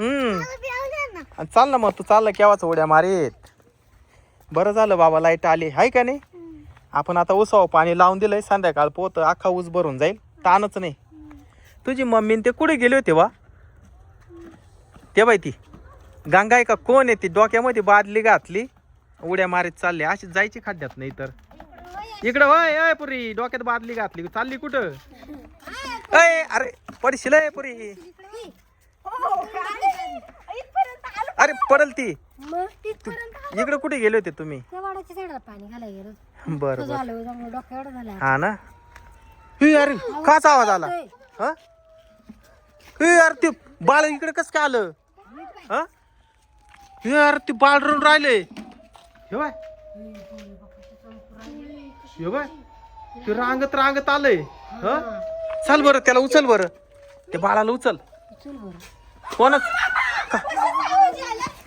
हम्म. चाल ना मग तू चालला केव्हाच उड्या मारीत? बरं झालं बाबा लाइट आली. हाय का नाही? आपण आता उसाव पाणी लावून दिलंय संध्याकाळ पोत अख्खा ऊस भरून जाईल. ताणच नाही. तुझी मम्मी ते कुठे गेले होते वा ते बाई ती. गंगा आहे का? कोण आहे ती? डोक्यामध्ये बादली घातली. उड्या मारीत चालली. अशी जायची खड्ड्यात नाही तर. इकडं होय अय पुरी. डोक्यात बादली घातली. चालली कुठं? अय अरे पडशील पुरी अरे पडल ती. मग तिथपर्यंत इकडे कुठे गेले होते तुम्ही? त्या वाडाच्या झाडाला पाणी घालायला गेलो बरं बरं. झालं त्यामुळे डोक्या एवढं झालं. हा ना? हे अरे काच आवाज आला. हा? हे अरे ते बाळ इकडे कस काय आलं? हा? हे अरे ते बाळ रडून राहिले. हे बाय. हे बाय. ते रांगत रांगत आलंय. हा? चल बरं त्याला उचल बरं. ते बाळाला उचल. चल बरं. कोणच?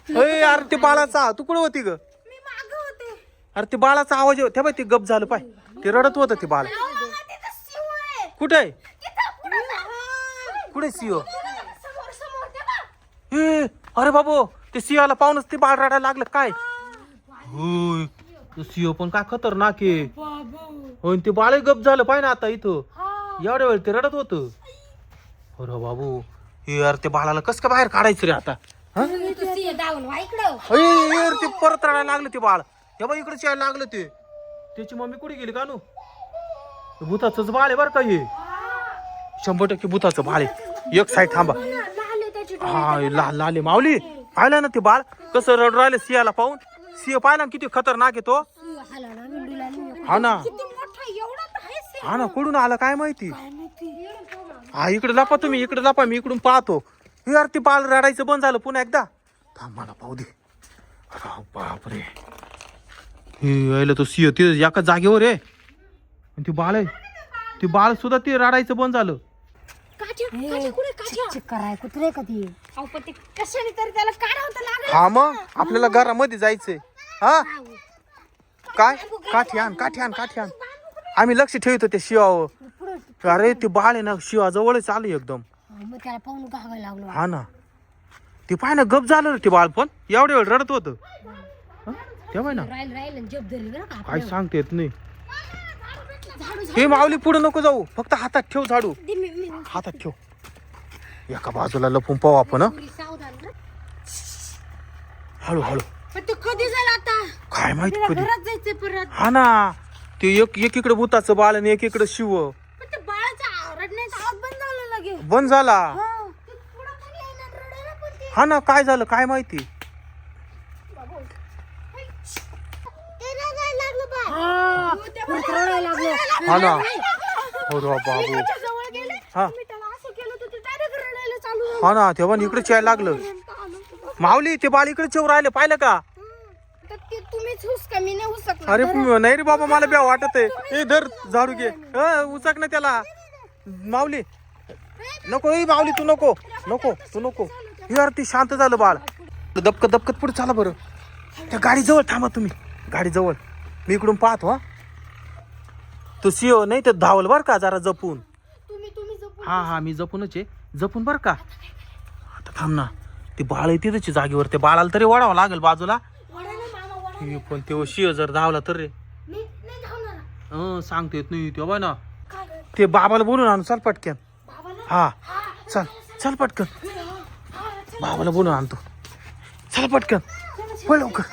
अरे अरे ते बाळाचा तू कुठं होती ग? मी माग होते. अरे ते बाळाचा आवाज येऊ त्या बाय ते गप झालं पाय. ते रडत होतं ते बाळ. कुठे आहे? कुठे सिओ समोर समोर ते बघ. हे अरे बाबू ते सिंहाला पाहूनच ते बाळ रडायला लागलं काय? होय तो सिंह पण काय खतरनाक आहे. होय ते बाळ गप झालं पाय ना आता इथं. एवढ्या वेळ ते रडत होत. अरे बाबू हे यार ते बाळाला कस काय बाहेर काढायचं रे आता? हा तू सिंह धावून वा इकडं अय, यार ते परत रडायला लागलं ते बाळ. हे बा इकडे यायला लागलं ते. त्याची मम्मी कुठे गेली का नु भूताचंच बाळ आहे बरं का हे. शंभर टक्के भूताचं बाळ आहे. एक साईड थांबा. लाल त्याची हा लाल लाल आहे. माऊली पाहिलं ना ते बाळ? कसं रड राहिलं सिंहाला पाहून? सिंह पाहिला ना किती खतरनाक आहे तो? सिंह हाला ना विंडूला नाही हा ना. किती मोठा एवढा तर आहे सिंह हा ना कुठून आला काय माहिती? काय माहिती? हा इकडे लपा तुम्ही इकडे लपा मी इकडून पाहतो. हे यार ते बाळ रडायचं बंद झालं पुन्हा एकदा. थांब मला पाहू दे. अरे बापरे. हे यायला तो सिंह ते एका जागेवर आहे. आणि ते बाळ आहे. ते बाळ सुद्धा ते रडायचं बंद झालं. काच्या काच्या कुठे काच्या चिक कराय कुत्रे का ती? अहो पण ते कशाने तरी त्याला काढावं तर लागलं हा मग आपल्याला घरामध्ये जायचंय. हा? काय? काठी आण काठी आण काठी आण. आम्ही लक्ष ठेवतो त्या शिवावर. पुढं अरे ते बाळ आहे ना शिवाजवळच आलं एकदम. हा, मग त्याला पाहून लागलो. हा ना. ते पाय ना गप झालं रे ते बाळ पण एवढ्या वेळ रडत होत. तेव्हा ना. राहील राहील आणि जप धरली बरं का काय सांगता येत नाही. झाडू हे माऊली पुढे नको जाऊ. फक्त हातात ठेव झाडू. दे मी मी हातात ठेव. एका बाजूला लपून पाहू आपण हं. पुरी सावधान रे. हळू हळू. पण ते कधी झालं आता? काय माहिती तिला कधी? घरात जायचंय परत. हा ना. ते एक एकीकडे भूताचं बाळ आणि एकीकडे शिव. पण ते बाळाचा रडण्याचा आवाज बंद झाला लगे बंद झाला. हा. हा ना काय झालं? काय माहिती? हा. हा ना. हो रे बाबू. त्याच्याजवळ गेले, हा. मी त्याला असं केलं तर ते direct रडायला चालू झालं. हा ना तेव्हा इकडे यायला लागलं. माऊली ते बाळ इकडे चेव राहिले पाहिलं का. अरे नाही रे बाबा मला ब्या वाटत आहे. ए धर झाडू घे. उचक ना त्याला. माऊली नको ए माऊली तू नको. नको तू नको. यार ती शांत झालं बाळ. दबकत दबकत पुढे चाला बरं. त्या गाडीजवळ थांबा तुम्ही. गाडीजवळ मी इकडून पाहतो हा. तू सिओ नाही तर धावल बर का जरा जपून. हा हा मी जपूनच आहे. जपून बर का. आता थांब ना. ते बाळ आहे तिथंच जागेवर. ते बाळाला तरी ओढावं लागेल बाजूला. हे पण ते शिव जर धावला तर रे. हं सांगता येत नाही तेव्हा ना? ते बाबाला बोलून आणू चल पटकन? हा. चल चल पटकन. बाबाला बोलून आणतो. चला पटकन. पळ लवकर.